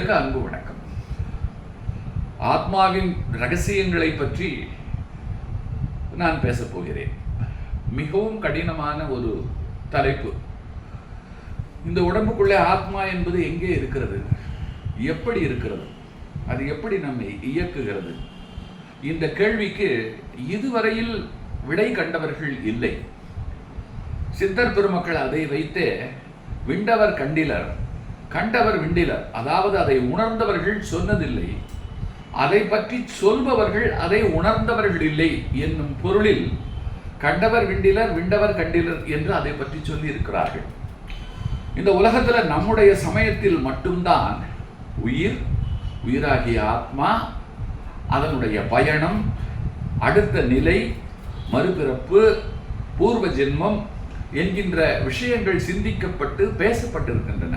நேயர்களுக்கு அன்பு வணக்கம். ஆத்மாவின் ரகசியங்களை பற்றி நான் பேசப் போகிறேன். மிகவும் கடினமான ஒரு தலைப்பு. இந்த உடம்புக்குள்ளே ஆத்மா என்பது எங்கே இருக்கிறது? எப்படி இருக்கிறது? அது எப்படி நம்மை இயக்குகிறது? இந்த கேள்விக்கு இதுவரையில் விடை கண்டவர்கள் இல்லை. சித்தர் பெருமக்கள் அதை வைத்தே விண்டவர் கண்டிலர் கண்டவர் விண்டிலர். அதாவது அதை உணர்ந்தவர்கள் சொன்னதில்லை. அதை பற்றி சொல்பவர்கள் அதை உணர்ந்தவர்கள் இல்லை என்னும் பொருளில் கண்டவர் விண்டிலர் விண்டவர் கண்டிலர் என்று அதை பற்றி சொல்லி இருக்கிறார்கள் இந்த உலகத்துல நம்முடைய சமயத்தில் மட்டும்தான் உயிர் உயிராகிய ஆத்மா அதனுடைய பயணம் அடுத்த நிலை மறுபிறப்பு பூர்வ ஜென்மம் என்கின்ற விஷயங்கள் சிந்திக்கப்பட்டு பேசப்பட்டிருக்கின்றன.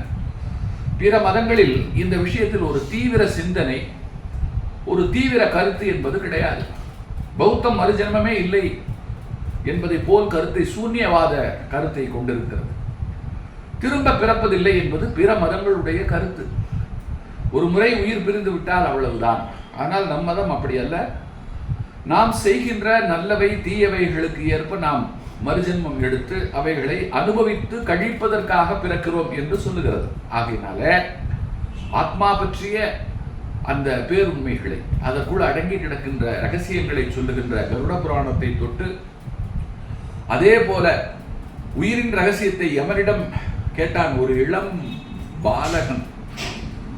பிற மதங்களில் இந்த விஷயத்தில் ஒரு தீவிர சிந்தனை ஒரு தீவிர கருத்து என்பது கிடையாது. பௌத்தம் மறுஜன்மமே இல்லை என்பதை போல் கருத்தை சூன்யவாத கருத்தை கொண்டிருக்கிறது. திரும்ப பிறப்பதில்லை என்பது பிற மதங்களுடைய கருத்து. ஒரு முறை உயிர் பிரிந்து விட்டால் அவ்வளவுதான். ஆனால் நம் மதம் அப்படி அல்ல. நாம் செய்கின்ற நல்லவை தீயவைகளுக்கு ஏற்ப நாம் மறுஜென்மம் எடுத்து அவைகளை அனுபவித்து கழிப்பதற்காக பிறக்கிறோம் என்று சொல்லுகிறது. ஆகையினால ஆத்மா பற்றிய அந்த பேருண்மைகளை அதற்குள் அடங்கி கிடக்கின்ற ரகசியங்களை சொல்லுகின்ற கருட புராணத்தை தொட்டு அதே போல உயிரின் ரகசியத்தை எவனிடம் கேட்டான் ஒரு இளம் பாலகன்.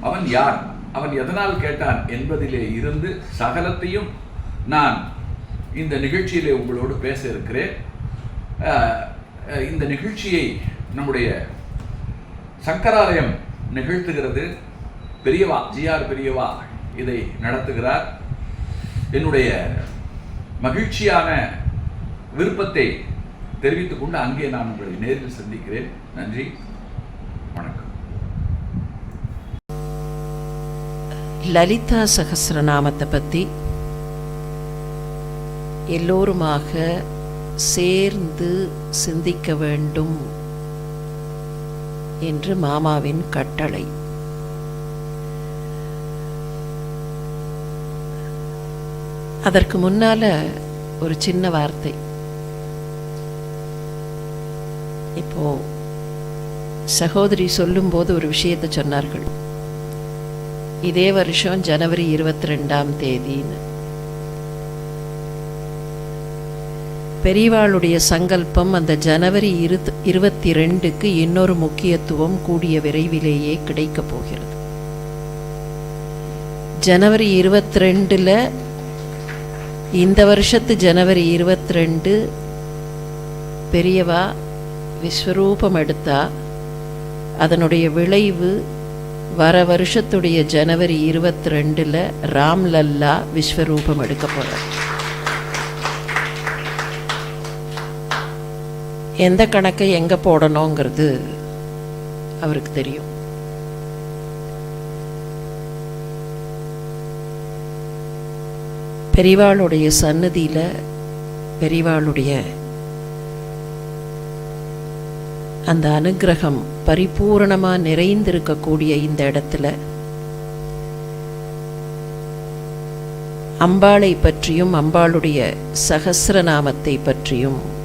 அவன் யார்? அவன் எதனால் கேட்டான் என்பதிலே இருந்து சகலத்தையும் நான் இந்த நிகழ்ச்சியிலே உங்களோடு பேச இருக்கிறேன். இந்த நிகழ்ச்சியை நம்முடைய சங்கராலயம் நிகழ்த்துகிறது. பெரியவா ஜிஆர் பெரியவா இதை நடத்துகிறார். என்னுடைய மகிழ்ச்சியான விருப்பத்தை தெரிவித்துக் கொண்டு அங்கே நான் உங்களை நேரில் சந்திக்கிறேன். நன்றி. வணக்கம். லலிதா சகசிரநாமத்தை பற்றி எல்லோருமாக சேர்ந்து சிந்திக்க வேண்டும் என்று மாமாவின் கட்டளை. அதற்கு முன்னால ஒரு சின்ன வார்த்தை. இப்போ சகோதரி சொல்லும்போது ஒரு விஷயத்தை சொன்னார்கள். இதே வருஷம் ஜனவரி இருபத்தி ரெண்டாம் தேதின்னு. பெரியவாளுடைய சங்கல்பம் அந்த ஜனவரி இரு இருபத்தி ரெண்டுக்கு இன்னொரு முக்கியத்துவம் கூடிய விரைவிலேயே கிடைக்கப் போகிறது. ஜனவரி இருபத்தி ரெண்டில் இந்த வருஷத்து ஜனவரி இருபத்தி ரெண்டு பெரியவா விஸ்வரூபம் எடுத்தா அதனுடைய விளைவு வர வருஷத்துடைய ஜனவரி இருபத்தி ரெண்டில் ராம்லல்லா விஸ்வரூபம் எடுக்க போகிறார் எந்த கணக்கை எங்கே போடணுங்கிறது அவருக்கு தெரியும். பெரிவாளுடைய சன்னதியில் பெரிவாளுடைய அந்த அனுக்கிரகம் பரிபூரணமாக நிறைந்திருக்கக்கூடிய இந்த இடத்துல அம்பாளை பற்றியும் அம்பாளுடைய சகசிரநாமத்தை பற்றியும்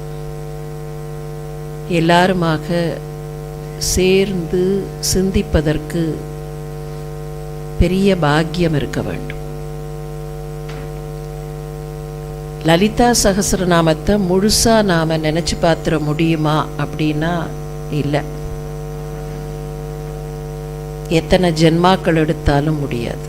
எல்லாருமாக சேர்ந்து சிந்திப்பதற்கு பெரிய பாக்கியம் இருக்க வேண்டும். லலிதா சகசரநாமத்தை முழுசா நாம நினைச்சு பார்த்துட முடியுமா அப்படின்னா இல்லை. எத்தனை ஜென்மாக்கள் எடுத்தாலும் முடியாது.